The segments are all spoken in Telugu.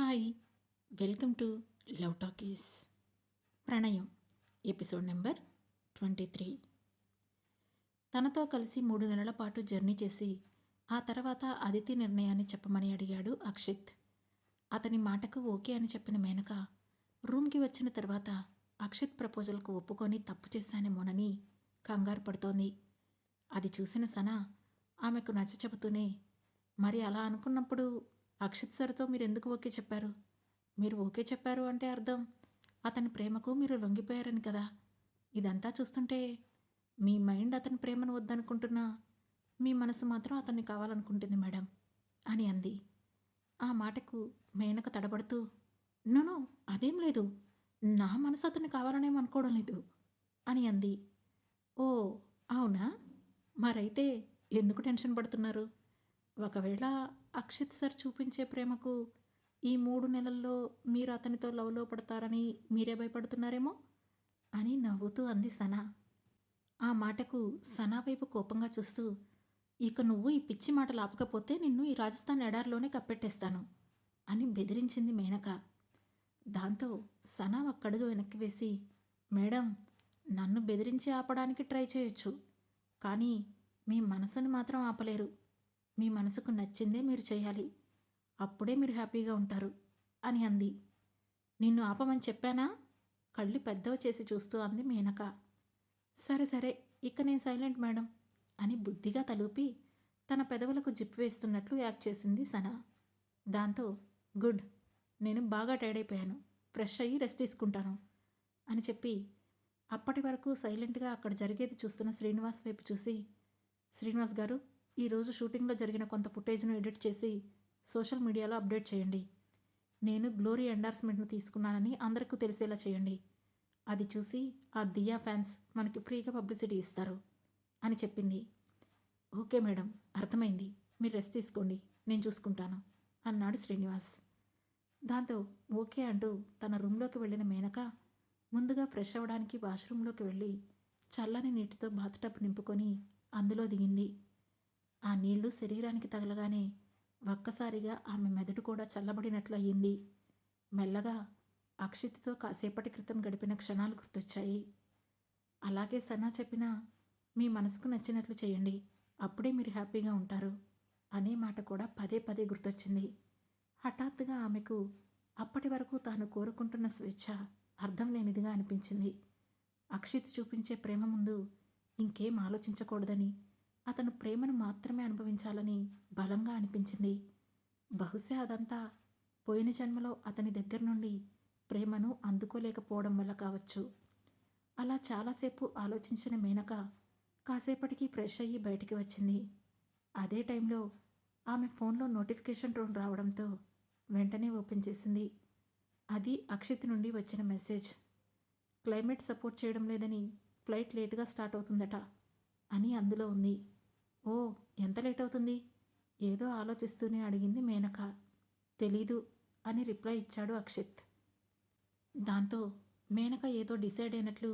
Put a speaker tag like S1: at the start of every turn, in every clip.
S1: Hi welcome to love talkies. ప్రణయం ఎపిసోడ్ నెంబర్ ట్వంటీ త్రీ. తనతో కలిసి మూడు నెలల పాటు జర్నీ చేసి ఆ తర్వాత అదితి నిర్ణయాన్ని చెప్పమని అడిగాడు అక్షిత్. అతని మాటకు ఓకే అని చెప్పిన మేనక రూమ్కి వచ్చిన తర్వాత అక్షిత్ ప్రపోజల్కు ఒప్పుకొని తప్పు చేశానేమోనని కంగారు పడుతోంది. అది చూసిన సన ఆమెకు నచ్చ చెబుతూనే మరి అలా అనుకున్నప్పుడు అక్షిత్ సార్తో మీరు ఎందుకు ఓకే చెప్పారు? మీరు ఓకే చెప్పారు అంటే అర్థం. అతని ప్రేమకు మీరు లొంగిపోయారని కదా. ఇదంతా చూస్తుంటే మీ మైండ్ అతని ప్రేమను వద్దనుకుంటున్నా. మీ మనసు మాత్రం అతన్ని కావాలనుకుంటుంది మేడం అని అంది. ఆ మాటకు మేనక తడబడుతూ నో అదేం లేదు. నా మనసు అతన్ని కావాలనేమనుకోవడం లేదు అని అంది. ఓ అవునా? మరైతే ఎందుకు టెన్షన్ పడుతున్నారు? ఒకవేళ అక్షిత్ సార్ చూపించే ప్రేమకు ఈ మూడు నెలల్లో మీరు అతనితో లవ్లో పడతారని మీరే భయపడుతున్నారేమో? అని నవ్వుతూ అంది సనా. ఆ మాటకు సనా వైపు కోపంగా చూస్తూ ఇక నువ్వు ఈ పిచ్చి మాటలు ఆపకపోతే నిన్ను ఈ రాజస్థాన్ ఎడారిలోనే కప్పెట్టేస్తాను అని బెదిరించింది మేనక. దాంతో సనా ఒక్కడుగు వెనక్కి వేసి మేడం నన్ను బెదిరించి ఆపడానికి ట్రై చేయొచ్చు కానీ మీ మనసుని మాత్రం ఆపలేరు. మీ మనసుకు నచ్చిందే మీరు చేయాలి. అప్పుడే మీరు హ్యాపీగా ఉంటారు అని అంది. నిన్ను ఆపమని చెప్పానా? కళ్ళు పెద్దవి చేసి చూస్తూ అంది మేనక. సరే సరే ఇక నేను సైలెంట్ మేడం అని బుద్ధిగా తలూపి తన పెదవులకు జిప్ వేస్తున్నట్లు యాక్ట్ చేసింది సన. దాంతో గుడ్ నేను బాగా టైర్డ్ అయిపోయాను. ఫ్రెష్ అయ్యి రెస్ట్ తీసుకుంటాను అని చెప్పి అప్పటి వరకు సైలెంట్గా అక్కడ జరిగేది చూస్తున్న శ్రీనివాస్ వైపు చూసి శ్రీనివాస్ గారు ఈరోజు షూటింగ్లో జరిగిన కొంత ఫుటేజ్ను ఎడిట్ చేసి సోషల్ మీడియాలో అప్డేట్ చేయండి. నేను గ్లోరీ ఎండార్స్మెంట్ను తీసుకున్నానని అందరికీ తెలిసేలా చేయండి. అది చూసి ఆ దియా ఫ్యాన్స్ మనకి ఫ్రీగా పబ్లిసిటీ ఇస్తారు అని చెప్పింది. ఓకే మేడం అర్థమైంది. మీరు రెస్ట్ తీసుకోండి. నేను చూసుకుంటాను అన్నాడు శ్రీనివాస్. దాంతో ఓకే అంటూ తన రూమ్లోకి వెళ్ళిన మేనక ముందుగా ఫ్రెష్ అవ్వడానికి వాష్రూమ్లోకి వెళ్ళి చల్లని నీటితో బాత్టబ్ నింపుకొని అందులో దిగింది. ఆ నీళ్ళు శరీరానికి తగలగానే ఒక్కసారిగా ఆమె మెదడు కూడా చల్లబడినట్లు అయ్యింది మెల్లగా అక్షిత్తో కాసేపటి క్రితం గడిపిన క్షణాలు గుర్తొచ్చాయి. అలాగే సన్నా చెప్పిన మీ మనసుకు నచ్చినట్లు చేయండి అప్పుడే మీరు హ్యాపీగా ఉంటారు అనే మాట కూడా పదే పదే గుర్తొచ్చింది. హఠాత్తుగా ఆమెకు అప్పటి వరకు తాను కోరుకుంటున్న స్వేచ్ఛ అర్థం లేనిదిగా అనిపించింది. అక్షిత్ చూపించే ప్రేమ ముందు ఇంకేం ఆలోచించకూడదని అతను ప్రేమను మాత్రమే అనుభవించాలని బలంగా అనిపించింది. బహుశా అదంతా పోయిన జన్మలో అతని దగ్గర నుండి ప్రేమను అందుకోలేకపోవడం వల్ల కావచ్చు. అలా చాలాసేపు ఆలోచించిన మేనక కాసేపటికి ఫ్రెష్ అయ్యి బయటికి వచ్చింది. అదే టైంలో ఆమె ఫోన్లో నోటిఫికేషన్ టోన్ రావడంతో వెంటనే ఓపెన్ చేసింది. అది అక్షిత్ నుండి వచ్చిన మెసేజ్. క్లైమేట్ సపోర్ట్ చేయడం లేదని ఫ్లైట్ లేటుగా స్టార్ట్ అవుతుందట అని అందులో ఉంది. ఓ ఎంత లేట్ అవుతుంది ఏదో ఆలోచిస్తూనే అడిగింది మేనక. తెలీదు అని రిప్లై ఇచ్చాడు అక్షిత్. దాంతో మేనక ఏదో డిసైడ్ అయినట్లు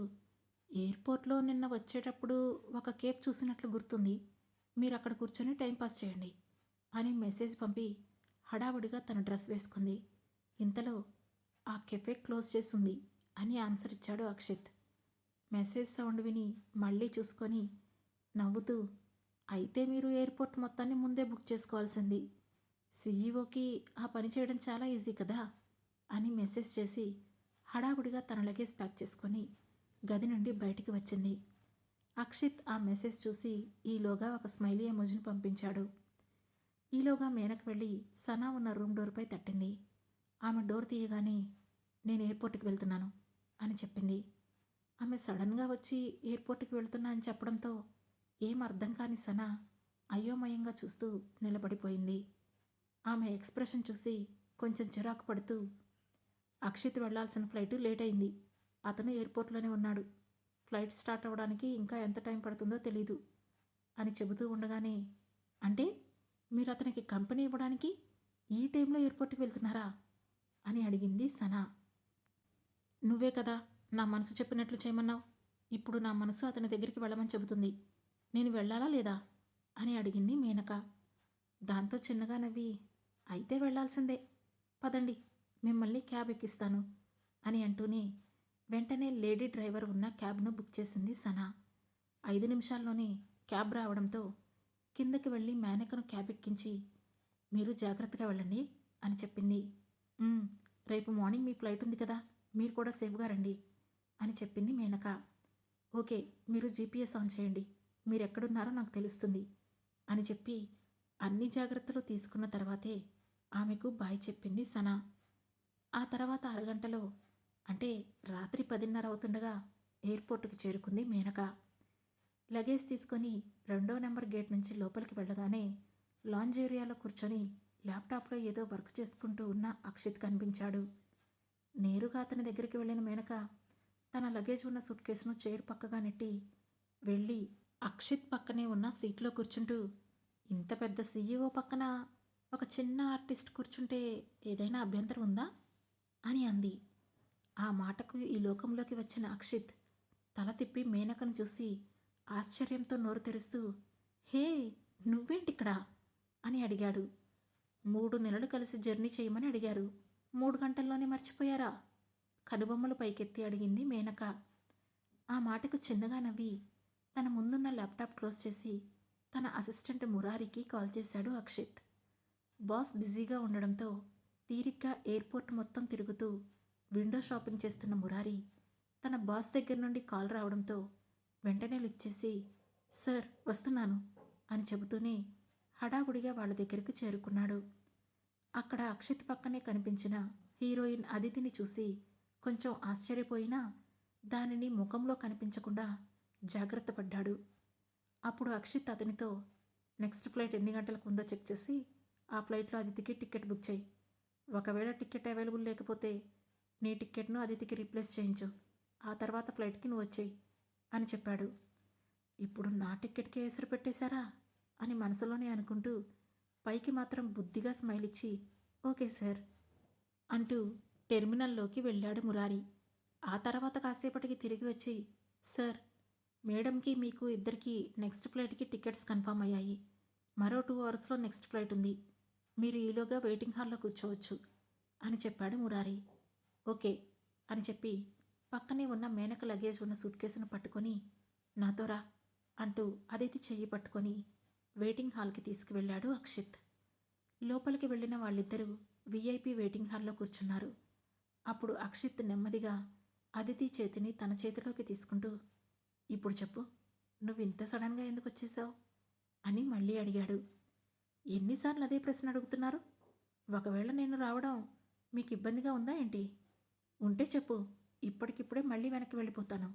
S1: ఎయిర్పోర్ట్లో నిన్న వచ్చేటప్పుడు ఒక కేఫ్ చూసినట్లు గుర్తుంది. మీరు అక్కడ కూర్చొని టైంపాస్ చేయండి అని మెసేజ్ పంపి హడావుడిగా తన డ్రెస్ వేసుకుంది. ఇంతలో ఆ కెఫే క్లోజ్ చేసింది అని ఆన్సర్ ఇచ్చాడు అక్షిత్. మెసేజ్ సౌండ్ విని మళ్ళీ చూసుకొని నవ్వుతూ అయితే మీరు ఎయిర్పోర్ట్ మొత్తాన్ని ముందే బుక్ చేసుకోవాల్సింది. సీఈఓకి ఆ పని చేయడం చాలా ఈజీ కదా? అని మెసేజ్ చేసి హడావుడిగా తన లగేజ్ ప్యాక్ చేసుకొని గది నుండి బయటికి వచ్చింది. అక్షిత్ ఆ మెసేజ్ చూసి ఈలోగా ఒక స్మైలీ ఎమోజిని పంపించాడు. ఈలోగా మేనక వెళ్ళి సనా ఉన్న రూమ్ డోర్పై తట్టింది. ఆమె డోర్ తీయగానే నేను ఎయిర్పోర్ట్కి వెళ్తున్నాను అని చెప్పింది. ఆమె సడన్గా వచ్చి ఎయిర్పోర్ట్కి వెళ్తున్నా అని చెప్పడంతో ఏం అర్థం కాని సనా అయోమయంగా చూస్తూ నిలబడిపోయింది. ఆమె ఎక్స్ప్రెషన్ చూసి కొంచెం చిరాకు పడుతూ అక్షిత్ వెళ్ళాల్సిన ఫ్లైట్ లేట్ అయింది. అతను ఎయిర్పోర్ట్లోనే ఉన్నాడు. ఫ్లైట్ స్టార్ట్ అవ్వడానికి ఇంకా ఎంత టైం పడుతుందో తెలీదు అని చెబుతూ ఉండగానే అంటే మీరు అతనికి కంపెనీ ఇవ్వడానికి ఈ టైంలో ఎయిర్పోర్ట్కి వెళ్తున్నారా? అని అడిగింది సనా. నువ్వే కదా నా మనసు చెప్పినట్లు చేయమన్నావు. ఇప్పుడు నా మనసు అతని దగ్గరికి వెళ్ళమని చెబుతుంది. నేను వెళ్ళాలా లేదా? అని అడిగింది మేనక. దాంతో చిన్నగా నవ్వి అయితే వెళ్ళాల్సిందే. పదండి మిమ్మల్ని క్యాబ్ ఎక్కిస్తాను అని అంటూనే వెంటనే లేడీ డ్రైవర్ ఉన్న క్యాబ్ను బుక్ చేసింది సనా. ఐదు నిమిషాల్లోనే క్యాబ్ రావడంతో కిందకి వెళ్ళి మేనకను క్యాబ్ ఎక్కించి మీరు జాగ్రత్తగా వెళ్ళండి అని చెప్పింది. రేపు మార్నింగ్ మీ ఫ్లైట్ ఉంది కదా మీరు కూడా సేఫ్గా రండి అని చెప్పింది మేనక. ఓకే మీరు జీపీఎస్ ఆన్ చేయండి మీరెక్కడున్నారో నాకు తెలుస్తుంది అని చెప్పి అన్ని జాగ్రత్తలు తీసుకున్న తర్వాతే ఆమెకు బాయ్ చెప్పింది సనా. ఆ తర్వాత అరగంటలో అంటే రాత్రి పదిన్నర అవుతుండగా ఎయిర్పోర్టుకు చేరుకుంది మేనక. లగేజ్ తీసుకొని రెండో నెంబర్ గేట్ నుంచి లోపలికి వెళ్ళగానే లాంజ్ ఏరియాలో కూర్చొని ల్యాప్టాప్లో ఏదో వర్క్ చేసుకుంటూ ఉన్న అక్షిత్ కనిపించాడు. నేరుగా అతని దగ్గరికి వెళ్ళిన మేనక తన లగేజ్ ఉన్న సూట్ కేసును చైర్ పక్కగా నెట్టి వెళ్ళి అక్షిత్ పక్కనే ఉన్న సీట్లో కూర్చుంటూ ఇంత పెద్ద సీఈఓ పక్కన ఒక చిన్న ఆర్టిస్ట్ కూర్చుంటే ఏదైనా అభ్యంతరం ఉందా? అని అంది. ఆ మాటకు ఈ లోకంలోకి వచ్చిన అక్షిత్ తల తిప్పి మేనకను చూసి ఆశ్చర్యంతో నోరు తెరుస్తూ హే నువ్వేంటిక్కడ? అని అడిగాడు. మూడు నెలలు కలిసి జర్నీ చేయమని అడిగారు. మూడు గంటల్లోనే మర్చిపోయారా? కనుబొమ్మలు పైకెత్తి అడిగింది మేనక. ఆ మాటకు చిన్నగా నవ్వి తన ముందున్న ల్యాప్టాప్ క్లోజ్ చేసి తన అసిస్టెంట్ మురారికి కాల్ చేశాడు అక్షిత్. బాస్ బిజీగా ఉండడంతో తీరిగ్గా ఎయిర్పోర్ట్ మొత్తం తిరుగుతూ విండో షాపింగ్ చేస్తున్న మురారి తన బాస్ దగ్గర నుండి కాల్ రావడంతో వెంటనే లిఫ్ట్ చేసి సార్ వస్తున్నాను అని చెబుతూనే హడావుడిగా వాళ్ళ దగ్గరకు చేరుకున్నాడు. అక్కడ అక్షిత్ పక్కనే కనిపించిన హీరోయిన్ అదితిని చూసి కొంచెం ఆశ్చర్యపోయినా దానిని ముఖంలో కనిపించకుండా జాగ్రత్త పడ్డాడు. అప్పుడు అక్షిత్ అతనితో నెక్స్ట్ ఫ్లైట్ ఎన్ని గంటలకు ఉందో చెక్ చేసి ఆ ఫ్లైట్లో అదితికి టికెట్ బుక్ చేయి. ఒకవేళ టికెట్ అవైలబుల్ లేకపోతే నీ టికెట్ను అదితికి రీప్లేస్ చేయించు. ఆ తర్వాత ఫ్లైట్కి నువ్వు వచ్చేయి అని చెప్పాడు. ఇప్పుడు నా టికెట్కి ఎసురు పెట్టేశారా? అని మనసులోనే అనుకుంటూ పైకి మాత్రం బుద్ధిగా స్మైల్ ఇచ్చి ఓకే సార్ అంటూ టెర్మినల్లోకి వెళ్ళాడు మురారి. ఆ తర్వాత కాసేపటికి తిరిగి వచ్చి సార్ మేడంకి మీకు ఇద్దరికి నెక్స్ట్ ఫ్లైట్కి టికెట్స్ కన్ఫర్మ్ అయ్యాయి. మరో టూ అవర్స్లో నెక్స్ట్ ఫ్లైట్ ఉంది. మీరు ఈలోగా వెయిటింగ్ హాల్లో కూర్చోవచ్చు అని చెప్పాడు మురారి. ఓకే అని చెప్పి పక్కనే ఉన్న మేనక లగేజ్ ఉన్న సూట్ కేసును పట్టుకొని నాతోరా అంటూ అదితి చెయ్యి పట్టుకొని వెయిటింగ్ హాల్కి తీసుకువెళ్ళాడు అక్షిత్. లోపలికి వెళ్ళిన వాళ్ళిద్దరూ వీఐపీ వెయిటింగ్ హాల్లో కూర్చున్నారు. అప్పుడు అక్షిత్ నెమ్మదిగా అదితి చేతిని తన చేతిలోకి తీసుకుంటూ ఇప్పుడు చెప్పు నువ్వు ఇంత సడన్గా ఎందుకు వచ్చేసావు? అని మళ్ళీ అడిగాడు. ఎన్నిసార్లు అదే ప్రశ్న అడుగుతున్నారు? ఒకవేళ నేను రావడం మీకు ఇబ్బందిగా ఉందా ఏంటి? ఉంటే చెప్పు ఇప్పటికిప్పుడే మళ్ళీ వెనక్కి వెళ్ళిపోతాను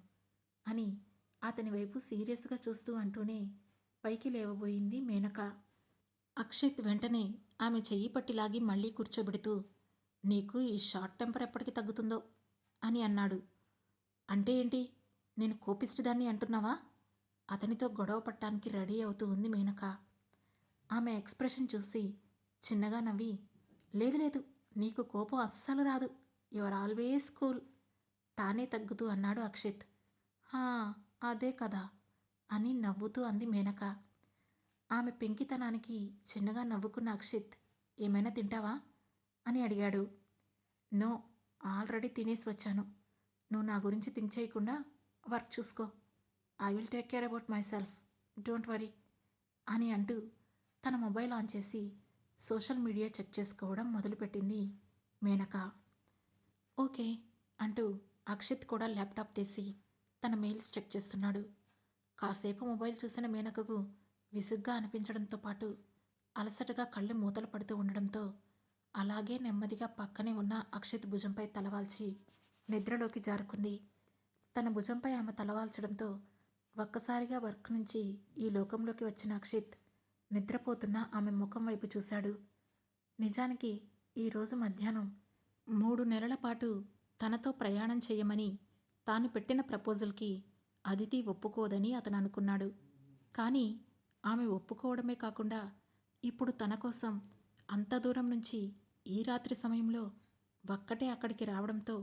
S1: అని అతని వైపు సీరియస్గా చూస్తూ అంటూనే పైకి లేవబోయింది మేనక. అక్షిత్ వెంటనే ఆమె చెయ్యి పట్టి లాగి మళ్ళీ కూర్చోబెడుతూ నీకు ఈ షార్ట్ టెంపర్ ఎప్పటికి తగ్గుతుందో అని అన్నాడు. అంటే ఏంటి? నేను కోపిష్టిదాన్ని అంటున్నావా? అతనితో గొడవ పట్టడానికి రెడీ అవుతూ ఉంది మేనక. ఆమె ఎక్స్ప్రెషన్ చూసి చిన్నగా నవ్వి లేదు లేదు నీకు కోపం అస్సలు రాదు. యువర్ ఆల్వేస్ కూల్ తానే తగ్గుతూ అన్నాడు అక్షిత్. హా అదే కదా అని నవ్వుతూ అంది మేనక. ఆమె పెంకితనానికి చిన్నగా నవ్వుకున్న అక్షిత్ ఏమైనా తింటావా? అని అడిగాడు. నో ఆల్రెడీ తినేసి వచ్చాను. నువ్వు నా గురించి థింక్ చేయకుండా వర్క్ చూసుకో. I will take care about myself don't worry అని అంటూ తన మొబైల్ ఆన్ చేసి సోషల్ మీడియా చెక్ చేసుకోవడం మొదలుపెట్టింది మేనక. ఓకే అంటూ అక్షిత్ కూడా ల్యాప్టాప్ తీసి తన మెయిల్స్ చెక్ చేస్తున్నాడు. కాసేపు మొబైల్ చూసిన మేనకకు విసుగ్గా అనిపించడంతో పాటు అలసటగా కళ్ళు మూతలు పడుతూ ఉండడంతో అలాగే నెమ్మదిగా పక్కనే ఉన్న అక్షిత్ భుజంపై తలవాల్చి నిద్రలోకి జారుకుంది. తన భుజంపై ఆమె తలవాల్చడంతో ఒక్కసారిగా వర్క్ నుంచి ఈ లోకంలోకి వచ్చిన అక్షిత్ నిద్రపోతున్న ఆమె ముఖం వైపు చూశాడు. నిజానికి ఈరోజు మధ్యాహ్నం మూడు నెలల పాటు తనతో ప్రయాణం చేయమని తాను పెట్టిన ప్రపోజల్కి అదితి ఒప్పుకోదని అతను అనుకున్నాడు. కానీ ఆమె ఒప్పుకోవడమే కాకుండా ఇప్పుడు తన కోసం అంత దూరం నుంచి ఈ రాత్రి సమయంలో ఒక్కటే అక్కడికి రావడంతో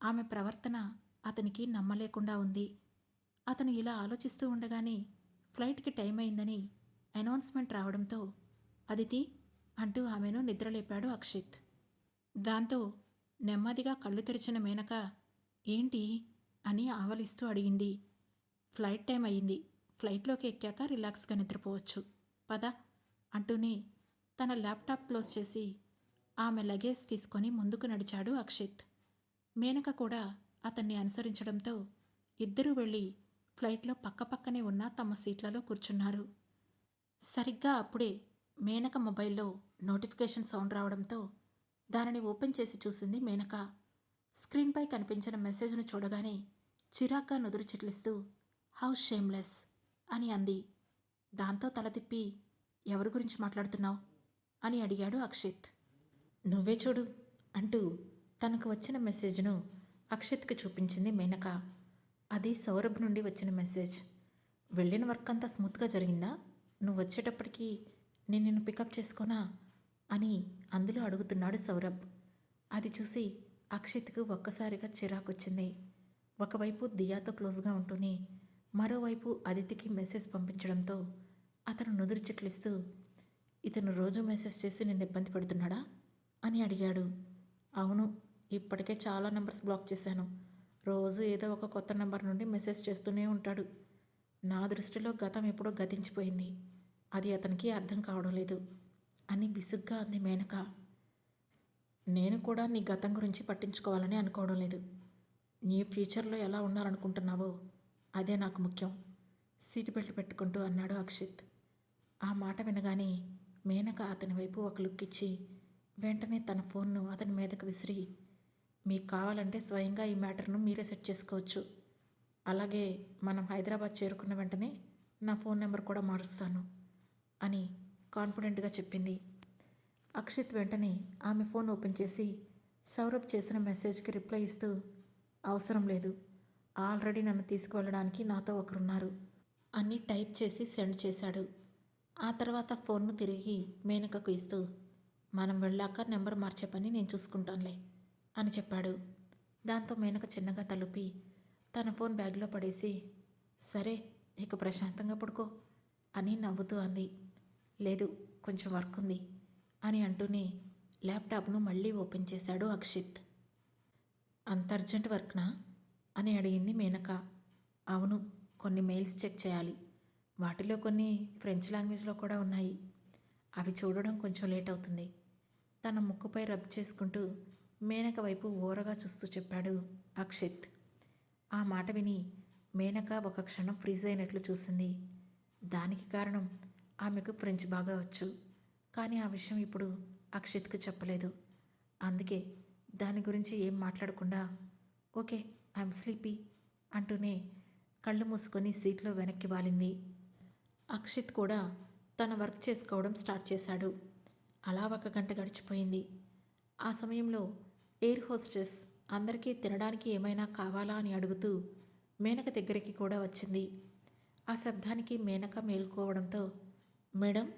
S1: ఆమె ప్రవర్తన అతనికి నమ్మలేకుండా ఉంది. అతను ఇలా ఆలోచిస్తూ ఉండగానే ఫ్లైట్కి టైం అయిందని అనౌన్స్మెంట్ రావడంతో అదితి అంటూ ఆమెను నిద్రలేపాడు అక్షిత్. దాంతో నెమ్మదిగా కళ్ళు తెరిచిన మేనక ఏంటి? అని ఆవలిస్తూ అడిగింది. ఫ్లైట్ టైం అయ్యింది ఫ్లైట్లోకి ఎక్కాక రిలాక్స్గా నిద్రపోవచ్చు. పద అంటూనే తన ల్యాప్టాప్ క్లోజ్ చేసి ఆమె లగేజ్ తీసుకొని ముందుకు నడిచాడు అక్షిత్. మేనక కూడా అతన్ని అనుసరించడంతో ఇద్దరూ వెళ్ళి ఫ్లైట్లో పక్కపక్కనే ఉన్న తమ సీట్లలో కూర్చున్నారు. సరిగ్గా అప్పుడే మేనక మొబైల్లో నోటిఫికేషన్ సౌండ్ రావడంతో దానిని ఓపెన్ చేసి చూసింది మేనక. స్క్రీన్పై కనిపించిన మెసేజ్ను చూడగానే చిరాగ్గా నుదురు చిట్లిస్తూ హౌస్ షేమ్లెస్ అని అంది. దాంతో తల తిప్పి ఎవరి గురించి మాట్లాడుతున్నావు? అని అడిగాడు అక్షిత్. నువ్వే చూడు అంటూ తనకు వచ్చిన మెసేజ్ను అక్షిత్కి చూపించింది మేనక. అది సౌరభ్ నుండి వచ్చిన మెసేజ్. వెళ్ళిన వర్క్ అంతా స్మూత్గా జరిగిందా? నువ్వు వచ్చేటప్పటికి నేను నిన్ను పికప్ చేసుకోనా? అని అందులో అడుగుతున్నాడు సౌరభ్. అది చూసి అక్షిత్కు ఒక్కసారిగా చిరాకొచ్చింది. ఒకవైపు దియాతో క్లోజ్గా ఉంటూనే మరోవైపు అదితికి మెసేజ్ పంపించడంతో అతను నుదురు చిక్లిస్తూ ఇతను రోజు మెసేజ్ చేసి నిన్ను ఇబ్బంది పెడుతున్నాడా? అని అడిగాడు. అవును ఇప్పటికే చాలా నెంబర్స్ బ్లాక్ చేశాను. రోజు ఏదో ఒక కొత్త నెంబర్ నుండి మెసేజ్ చేస్తూనే ఉంటాడు. నా దృష్టిలో గతం ఎప్పుడో గతించిపోయింది. అది అతనికి అర్థం కావడం లేదు అని విసుగ్గా అంది మేనక. నేను కూడా నీ గతం గురించి పట్టించుకోవాలని అనుకోవడం లేదు. నీ ఫ్యూచర్లో ఎలా ఉండాలనుకుంటున్నావో అదే నాకు ముఖ్యం. సీటు బెల్ట్ పెట్టుకుంటూ అన్నాడు అక్షిత్. ఆ మాట వినగానే మేనక అతని వైపు ఒక లుక్ ఇచ్చి వెంటనే తన ఫోన్ను అతని మీదకు విసిరి మీకు కావాలంటే స్వయంగా ఈ మ్యాటర్ను మీరే సెట్ చేసుకోవచ్చు. అలాగే మనం హైదరాబాద్ చేరుకున్న వెంటనే నా ఫోన్ నెంబర్ కూడా మారుస్తాను అని కాన్ఫిడెంట్గా చెప్పింది. అక్షిత్ వెంటనే ఆమె ఫోన్ ఓపెన్ చేసి సౌరభ్ చేసిన మెసేజ్కి రిప్లై ఇస్తూ అవసరం లేదు. ఆల్రెడీ నన్ను తీసుకువెళ్ళడానికి నాతో ఒకరున్నారు అని టైప్ చేసి సెండ్ చేశాడు. ఆ తర్వాత ఫోన్ను తిరిగి మేనకకు ఇస్తూ మనం వెళ్ళాక నెంబర్ మార్చే పని నేను చూసుకుంటానులే. అని చెప్పాడు. దాంతో మేనక చిన్నగా తలుపి తన ఫోన్ బ్యాగ్లో పడేసి సరే ఇక ప్రశాంతంగా పడుకో అని నవ్వుతూ అంది. లేదు కొంచెం వర్క్ ఉంది అని అంటూనే ల్యాప్టాప్ను మళ్ళీ ఓపెన్ చేశాడు అక్షిత్. అంత అర్జెంట్ వర్క్నా? అని అడిగింది మేనక. అవును కొన్ని మెయిల్స్ చెక్ చేయాలి. వాటిలో కొన్ని ఫ్రెంచ్ లాంగ్వేజ్లో కూడా ఉన్నాయి. అవి చూడడం కొంచెం లేట్ అవుతుంది. తన ముక్కుపై రబ్ చేసుకుంటూ మేనక వైపు ఓరగా చూస్తూ చెప్పాడు అక్షిత్. ఆ మాట విని మేనక ఒక క్షణం ఫ్రీజ్ అయినట్లు చూసింది. దానికి కారణం ఆమెకు ఫ్రెంచ్ బాగా వచ్చు. కానీ ఆ విషయం ఇప్పుడు అక్షిత్కు చెప్పలేదు. అందుకే దాని గురించి ఏం మాట్లాడకుండా ఓకే ఐఎమ్ స్లీపీ అంటూనే కళ్ళు మూసుకొని సీట్లో వెనక్కి వాలింది. అక్షిత్ కూడా తన వర్క్ చేసుకోవడం స్టార్ట్ చేశాడు. అలా ఒక గంట గడిచిపోయింది. ఆ సమయంలో ఎయిర్ హోస్టెస్ అందరికీ తినడానికి ఏమైనా కావాలా అని అడుగుతూ మేనక దగ్గరికి కూడా వచ్చింది. ఆ శబ్దానికి Menaka మేల్కోవడంతో madam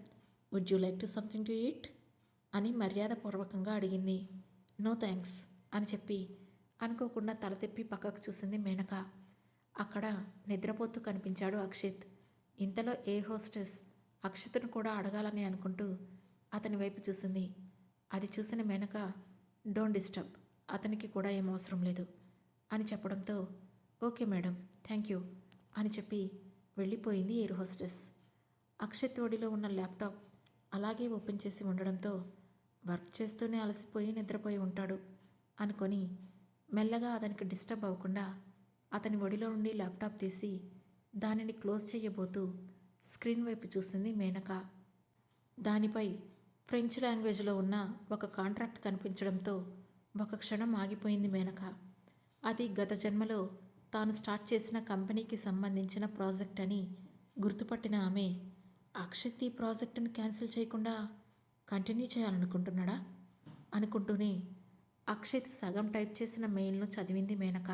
S1: would you like to something to eat అని మర్యాదపూర్వకంగా అడిగింది. నో థ్యాంక్స్ అని చెప్పి అనుకోకుండా తల తిప్పి పక్కకు చూసింది మేనక. అక్కడ నిద్రపోతూ కనిపించాడు అక్షిత్. ఇంతలో ఏ హోస్టెస్ అక్షిత్ను కూడా అడగాలని అనుకుంటూ అతని వైపు చూసింది. అది చూసిన మేనక డోంట్ డిస్టర్బ్. అతనికి కూడా ఏం అవసరం లేదు. అని చెప్పడంతో ఓకే మేడం థ్యాంక్ యూ అని చెప్పి వెళ్ళిపోయింది ఎయిర్ హోస్టెస్. అక్షత్ ఒడిలో ఉన్న ల్యాప్టాప్ అలాగే ఓపెన్ చేసి ఉండడంతో వర్క్ చేస్తూనే అలసిపోయి నిద్రపోయి ఉంటాడు అనుకొని మెల్లగా అతనికి డిస్టర్బ్ అవ్వకుండా అతని ఒడిలో నుండి ల్యాప్టాప్ తీసి దానిని క్లోజ్ చేయబోతూ స్క్రీన్ వైపు చూసింది మేనక. దానిపై ఫ్రెంచ్ లాంగ్వేజ్లో ఉన్న ఒక కాంట్రాక్ట్ కనిపించడంతో ఒక క్షణం ఆగిపోయింది మేనక. అది గత జన్మలో తాను స్టార్ట్ చేసిన కంపెనీకి సంబంధించిన ప్రాజెక్ట్ అని గుర్తుపట్టిన ఆమె అక్షతి ఈ ప్రాజెక్టును క్యాన్సిల్ చేయకుండా కంటిన్యూ చేయాలనుకుంటున్నాడా? అనుకుంటూనే అక్షిత్ సగం టైప్ చేసిన మెయిల్ను చదివింది మేనక.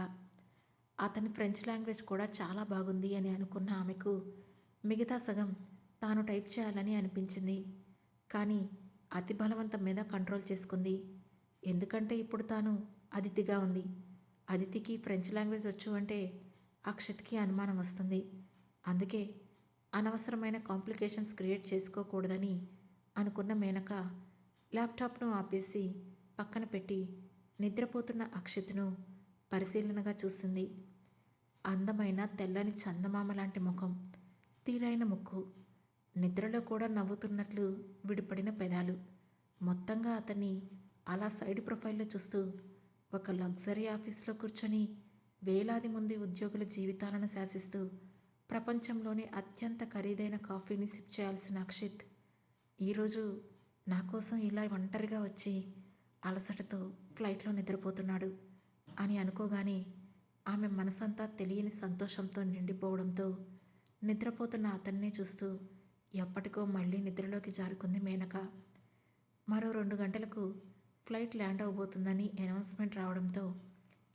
S1: అతని ఫ్రెంచ్ లాంగ్వేజ్ కూడా చాలా బాగుంది అని అనుకున్న ఆమెకు మిగతా సగం తాను టైప్ చేయాలని అనిపించింది. కానీ అతి బలవంతం మీద కంట్రోల్ చేసుకుంది. ఎందుకంటే ఇప్పుడు తాను అదితిగా ఉంది. అదితికి ఫ్రెంచ్ లాంగ్వేజ్ వచ్చు అంటే అక్షత్కి అనుమానం వస్తుంది. అందుకే అనవసరమైన కాంప్లికేషన్స్ క్రియేట్ చేసుకోకూడదని అనుకున్న మేనక ల్యాప్టాప్ను ఆపేసి పక్కన పెట్టి నిద్రపోతున్న అక్షత్ను పరిశీలనగా చూసింది. అందమైన తెల్లని చందమామ లాంటి ముఖం తీరైన ముక్కు. నిద్రలో కూడా నవ్వుతున్నట్లు విడిపడిన పెదాలు. మొత్తంగా అతన్ని అలా సైడ్ ప్రొఫైల్లో చూస్తూ ఒక లగ్జరీ ఆఫీస్లో కూర్చొని వేలాది మంది ఉద్యోగుల జీవితాలను శాసిస్తూ ప్రపంచంలోనే అత్యంత ఖరీదైన కాఫీని సిప్ చేయాల్సిన అక్షిత్ ఈరోజు నా కోసం ఇలా ఒంటరిగా వచ్చి అలసటతో ఫ్లైట్లో నిద్రపోతున్నాడు అని అనుకోగానే ఆమె మనసంతా తెలియని సంతోషంతో నిండిపోవడంతో నిద్రపోతున్న అతన్నే చూస్తూ ఎప్పటికో మళ్ళీ నిద్రలోకి జారుకుంది మేనక. మరో రెండు గంటలకు ఫ్లైట్ ల్యాండ్ అవబోతుందని అనౌన్స్మెంట్ రావడంతో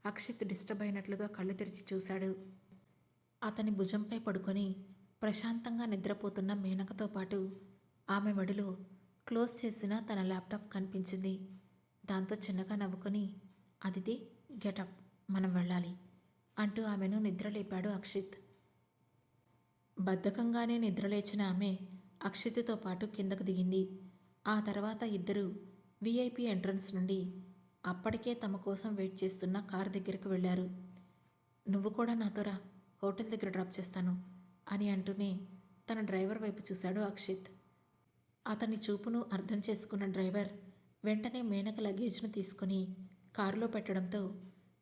S1: అక్షిత్ డిస్టర్బ్ అయినట్లుగా కళ్ళు తెరిచి చూశాడు. అతని భుజంపై పడుకొని ప్రశాంతంగా నిద్రపోతున్న మేనకతో పాటు ఆమె మెడలో క్లోజ్ చేసిన తన ల్యాప్టాప్ కనిపించింది. దాంతో చిన్నగా నవ్వుకొని అదితి గెటప్ మనం వెళ్ళాలి అంటూ ఆమెను నిద్రలేపాడు అక్షిత్. బద్ధకంగానే నిద్రలేచిన ఆమె అక్షిత్తో పాటు కిందకు దిగింది. ఆ తర్వాత ఇద్దరు విఐపి ఎంట్రన్స్ నుండి అప్పటికే తమ కోసం వెయిట్ చేస్తున్న కార్ దగ్గరకు వెళ్ళారు. నువ్వు కూడా నాతో రా హోటల్ దగ్గర డ్రాప్ చేస్తాను అని అంటూనే తన డ్రైవర్ వైపు చూశాడు అక్షిత్. అతని చూపును అర్థం చేసుకున్న డ్రైవర్ వెంటనే మేనక లగేజ్ను తీసుకుని కారులో పెట్టడంతో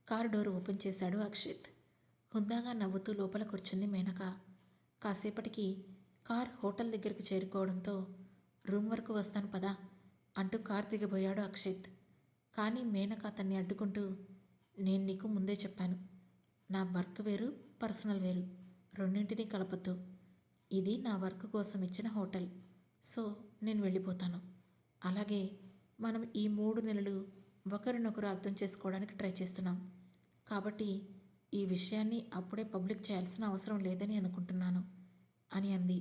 S1: కారు డోర్ ఓపెన్ చేశాడు అక్షిత్. హుందాగా నవ్వుతూ లోపల కూర్చుంది మేనక. కాసేపటికి కార్ హోటల్ దగ్గరికి చేరుకోవడంతో రూమ్ వరకు వస్తాను పదా అంటూ కార్ దిగబోయాడు అక్షిత్. కానీ మేనక అతన్ని అడ్డుకుంటూ నేను నీకు ముందే చెప్పాను. నా వర్క్ వేరు పర్సనల్ వేరు. రెండింటినీ కలపద్దు. ఇది నా వర్క్ కోసం ఇచ్చిన హోటల్. సో నేను వెళ్ళిపోతాను. అలాగే మనం ఈ మూడు నెలలు ఒకరినొకరు అర్థం చేసుకోవడానికి ట్రై చేస్తున్నాం. కాబట్టి ఈ విషయాన్ని అప్పుడే పబ్లిక్ చేయాల్సిన అవసరం లేదని అనుకుంటున్నాను అని అంది.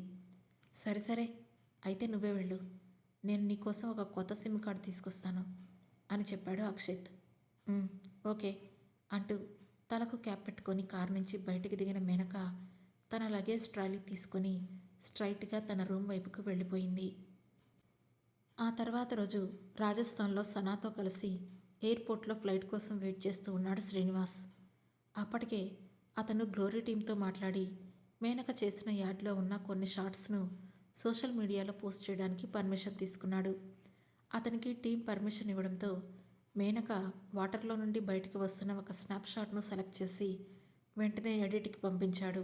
S1: సరే సరే అయితే నువ్వే వెళ్ళు. నేను నీకోసం ఒక కొత్త సిమ్ కార్డు తీసుకొస్తాను అని చెప్పాడు అక్షిత్. ఓకే అంటూ తలకు క్యాప్ పెట్టుకొని కారు నుంచి బయటకు దిగిన మేనక తన లగేజ్ ట్రాలీ తీసుకొని స్ట్రైట్గా తన రూమ్ వైపుకు వెళ్ళిపోయింది. ఆ తర్వాత రోజు రాజస్థాన్లో సనాతో కలిసి ఎయిర్పోర్ట్లో ఫ్లైట్ కోసం వెయిట్ చేస్తూ ఉన్నాడు శ్రీనివాస్. అప్పటికే అతను గ్లోరీ టీంతో మాట్లాడి మేనక చేసిన యాడ్లో ఉన్న కొన్ని షార్ట్స్ను సోషల్ మీడియాలో పోస్ట్ చేయడానికి పర్మిషన్ తీసుకున్నాడు. అతనికి టీం పర్మిషన్ ఇవ్వడంతో మేనక వాటర్లో నుండి బయటకు వస్తున్న ఒక స్నాప్ షాట్ను సెలెక్ట్ చేసి వెంటనే ఎడిట్కి పంపించాడు.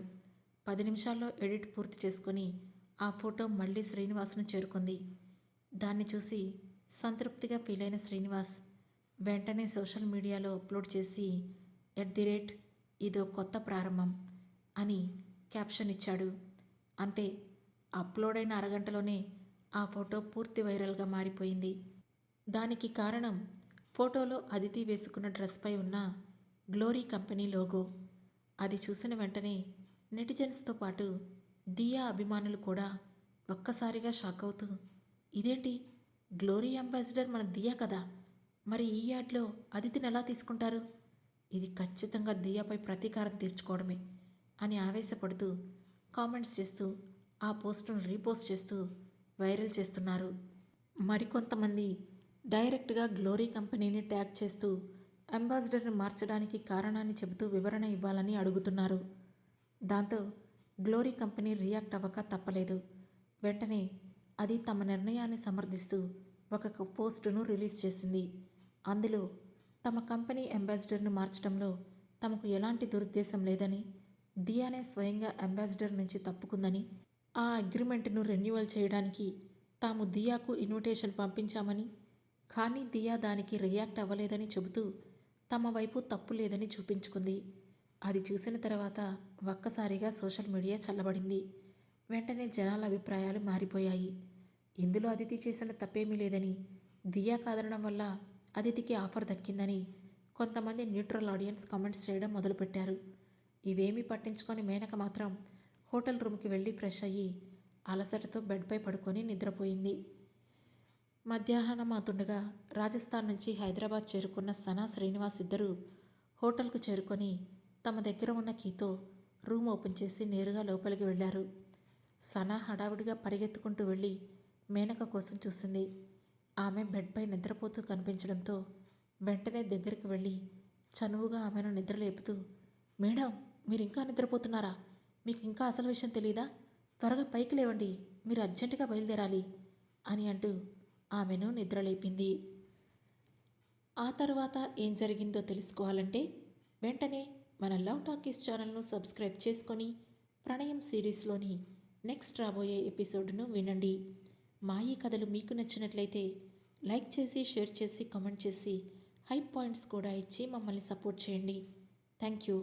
S1: పది నిమిషాల్లో ఎడిట్ పూర్తి చేసుకొని ఆ ఫోటో మళ్ళీ శ్రీనివాస్ను చేరుకుంది. దాన్ని చూసి సంతృప్తిగా ఫీల్ అయిన శ్రీనివాస్ వెంటనే సోషల్ మీడియాలో అప్లోడ్ చేసి ఎట్ ది రేట్ ఇదో కొత్త ప్రారంభం అని క్యాప్షన్ ఇచ్చాడు. అంతే అప్లోడ్ అయిన అరగంటలోనే ఆ ఫోటో పూర్తి వైరల్గా మారిపోయింది. దానికి కారణం ఫోటోలో అదితి వేసుకున్న డ్రెస్పై ఉన్న గ్లోరీ కంపెనీ లోగో. అది చూసిన వెంటనే నెటిజన్స్తో పాటు దియా అభిమానులు కూడా ఒక్కసారిగా షాక్ అవుతూ ఇదేంటి? గ్లోరీ అంబాసిడర్ మన దియా కదా? మరి ఈ యాడ్లో అదితిని ఎలా తీసుకుంటారు? ఇది ఖచ్చితంగా దియాపై ప్రతీకారం తీర్చుకోవడమే అని ఆవేశపడుతూ కామెంట్స్ చేస్తూ ఆ పోస్టును రీపోస్ట్ చేస్తూ వైరల్ చేస్తున్నారు. మరికొంతమంది డైరెక్ట్గా గ్లోరీ కంపెనీని ట్యాగ్ చేస్తూ అంబాసిడర్ని మార్చడానికి కారణాన్ని చెబుతూ వివరణ ఇవ్వాలని అడుగుతున్నారు. దాంతో గ్లోరీ కంపెనీ రియాక్ట్ అవ్వక తప్పలేదు. వెంటనే అది తమ నిర్ణయాన్ని సమర్థిస్తూ ఒక పోస్టును రిలీజ్ చేసింది. అందులో తమ కంపెనీ అంబాసిడర్ను మార్చడంలో తమకు ఎలాంటి దురుద్దేశం లేదని దియానే స్వయంగా అంబాసిడర్ నుంచి తప్పుకుందని ఆ అగ్రిమెంట్ను రెన్యువల్ చేయడానికి తాము దియాకు ఇన్విటేషన్ పంపించామని కానీ దియా దానికి రియాక్ట్ అవ్వలేదని చెబుతూ తమ వైపు తప్పు లేదని చూపించుకుంది. అది చూసిన తర్వాత ఒక్కసారిగా సోషల్ మీడియా చల్లబడింది. వెంటనే జనాల అభిప్రాయాలు మారిపోయాయి. ఇందులో అదితి చేసిన తప్పేమీ లేదని దియా కాదనడం వల్ల అదితికి ఆఫర్ దక్కిందని కొంతమంది న్యూట్రల్ ఆడియన్స్ కామెంట్స్ చేయడం మొదలుపెట్టారు. ఇవేమీ పట్టించుకొని మేనక మాత్రం హోటల్ రూమ్కి వెళ్ళి ఫ్రెష్ అయ్యి అలసటతో బెడ్పై పడుకొని నిద్రపోయింది. మధ్యాహ్నం అవుతుండగా రాజస్థాన్ నుంచి హైదరాబాద్ చేరుకున్న సనా శ్రీనివాస్ ఇద్దరు హోటల్కు చేరుకొని తమ దగ్గర ఉన్న కీతో రూమ్ ఓపెన్ చేసి నేరుగా లోపలికి వెళ్ళారు. సనా హడావుడిగా పరిగెత్తుకుంటూ వెళ్ళి మేనక కోసం చూసింది. ఆమె బెడ్పై నిద్రపోతూ కనిపించడంతో వెంటనే దగ్గరికి వెళ్ళి చనువుగా ఆమెను నిద్రలేపుతూ మేడం మీరు ఇంకా నిద్రపోతున్నారా? మీకు ఇంకా అసలు విషయం తెలీదా? త్వరగా పైకి లేవండి మీరు అర్జెంటుగా బయలుదేరాలి అని అంటూ ఆమెను నిద్రలేపింది. ఆ తర్వాత ఏం జరిగిందో తెలుసుకోవాలంటే వెంటనే మన లవ్ టాకీస్ ఛానల్ను సబ్స్క్రైబ్ చేసుకొని ప్రణయం సిరీస్లోని నెక్స్ట్ రాబోయే ఎపిసోడ్ను వినండి. మా ఈ కథలు మీకు నచ్చినట్లయితే లైక్ చేసి షేర్ చేసి కామెంట్ చేసి హై పాయింట్స్ కూడా ఇచ్చి మమ్మల్ని సపోర్ట్ చేయండి. Thank you.